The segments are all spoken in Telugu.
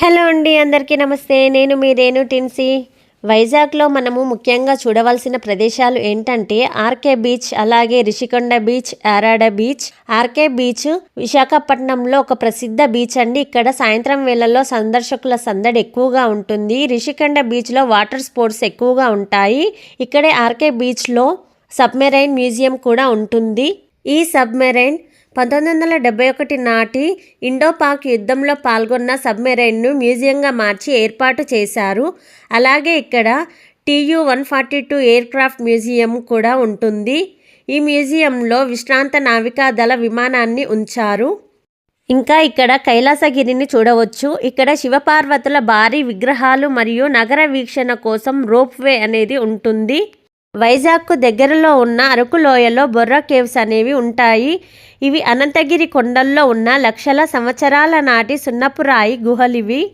హలో అండి అందరికీ నమస్తే. నేను మీ రేణు టిన్సీ. వైజాగ్లో మనము ముఖ్యంగా చూడవలసిన ప్రదేశాలు ఏంటంటే ఆర్కే బీచ్ అలాగే Rishikonda beach Arada beach. R K beach విశాఖపట్నంలో ఒక ప్రసిద్ధ బీచ్ అండి. ఇక్కడ సాయంత్రం వేళల్లో సందర్శకుల సందడి ఎక్కువగా ఉంటుంది. రిషికొండ బీచ్లో వాటర్ స్పోర్ట్స్ ఎక్కువగా ఉంటాయి. ఇక్కడే ఆర్కే బీచ్లో సబ్మెరైన్ మ్యూజియం కూడా ఉంటుంది. ఈ సబ్మెరైన్ పంతొమ్మిది వందల డెబ్బై ఒకటి నాటి ఇండో పాక్ యుద్ధంలో పాల్గొన్న సబ్మెరైన్ను మ్యూజియంగా మార్చి ఏర్పాటు చేశారు. అలాగే ఇక్కడ T U one forty two aircraft museum కూడా ఉంటుంది. ఈ మ్యూజియంలో విశ్రాంత నావికాదళ విమానాన్ని ఉంచారు. ఇంకా ఇక్కడ కైలాసగిరిని చూడవచ్చు. ఇక్కడ శివపార్వతుల భారీ విగ్రహాలు మరియు నగర వీక్షణ కోసం రోప్వే అనేది ఉంటుంది. వైజాగ్కు దగ్గరలో ఉన్న అరకు లోయలో బొర్రా కేవ్స్ అనేవి ఉంటాయి. ఇవి అనంతగిరి కొండల్లో ఉన్న లక్షల సంవత్సరాల నాటి సున్నపురాయి గుహలివి.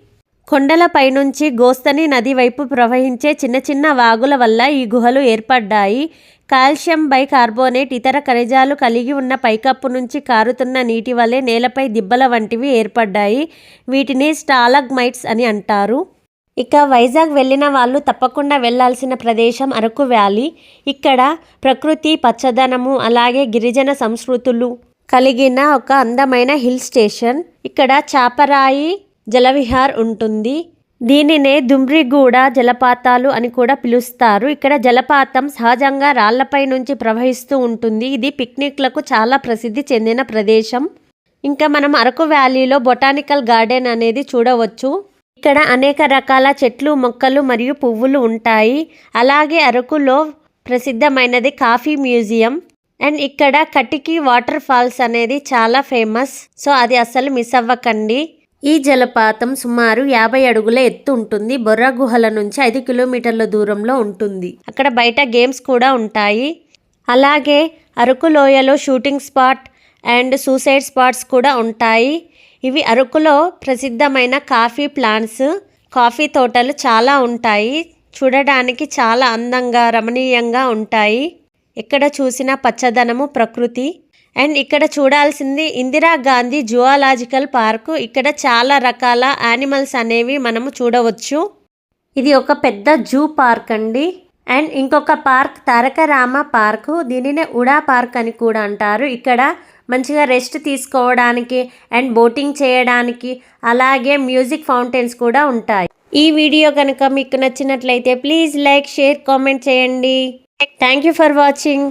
కొండలపై నుంచి గోస్తని నది వైపు ప్రవహించే చిన్న చిన్న వాగుల వల్ల ఈ గుహలు ఏర్పడ్డాయి. కాల్షియం బైకార్బోనేట్ ఇతర ఖనిజాలు కలిగి ఉన్న పైకప్పు నుంచి కారుతున్న నీటి వలె నేలపై దిబ్బల వంటివి ఏర్పడ్డాయి. వీటిని స్టాలగ్మైట్స్ అని అంటారు. ఇక వైజాగ్ వెళ్ళిన వాళ్ళు తప్పకుండా వెళ్ళాల్సిన ప్రదేశం అరకు వ్యాలీ. ఇక్కడ ప్రకృతి పచ్చదనము అలాగే గిరిజన సంస్కృతులు కలిగిన ఒక అందమైన హిల్ స్టేషన్. ఇక్కడ చాపరాయి జలవిహార్ ఉంటుంది. దీనినే దుమ్రిగూడ జలపాతాలు అని కూడా పిలుస్తారు. ఇక్కడ జలపాతం సహజంగా రాళ్ళపై నుంచి ప్రవహిస్తూ ఉంటుంది. ఇది పిక్నిక్లకు చాలా ప్రసిద్ధి చెందిన ప్రదేశం. ఇంకా మనం అరకు వ్యాలీలో బొటానికల్ గార్డెన్ అనేది చూడవచ్చు. ఇక్కడ అనేక రకాల చెట్లు మొక్కలు మరియు పువ్వులు ఉంటాయి. అలాగే అరకులో ప్రసిద్ధమైనది కాఫీ మ్యూజియం. అండ్ ఇక్కడ కటికి వాటర్ ఫాల్స్ అనేది చాలా ఫేమస్. సో అది అసలు మిస్ అవ్వకండి. ఈ జలపాతం సుమారు యాభై అడుగుల ఎత్తు ఉంటుంది. బొర్రా గుహల నుంచి ఐదు కిలోమీటర్ల దూరంలో ఉంటుంది. అక్కడ బయట గేమ్స్ కూడా ఉంటాయి. అలాగే అరకు లోయలో shooting spot and suicide spots కూడా ఉంటాయి. ఇవి అరకులో ప్రసిద్ధమైన కాఫీ ప్లాంట్స్ కాఫీ తోటలు చాలా ఉంటాయి. చూడడానికి చాలా అందంగా రమణీయంగా ఉంటాయి. ఎక్కడ చూసిన పచ్చదనము ప్రకృతి. అండ్ ఇక్కడ చూడాల్సింది ఇందిరాగాంధీ జువాలాజికల్ పార్కు. ఇక్కడ చాలా రకాల యానిమల్స్ అనేవి మనము చూడవచ్చు. ఇది ఒక పెద్ద జూ పార్క్ అండి. అండ్ ఇంకొక పార్క్ తారకరామ పార్కు. దీనినే ఉడా పార్క్ అని కూడా అంటారు. ఇక్కడ మంచిగా రెస్ట్ తీసుకోవడానికి అండ్ బోటింగ్ చేయడానికి అలాగే మ్యూజిక్ ఫౌంటైన్స్ కూడా ఉంటాయి. ఈ వీడియో కనుక మీకు నచ్చినట్లయితే ప్లీజ్ లైక్ షేర్ కామెంట్ చేయండి. Thank you for watching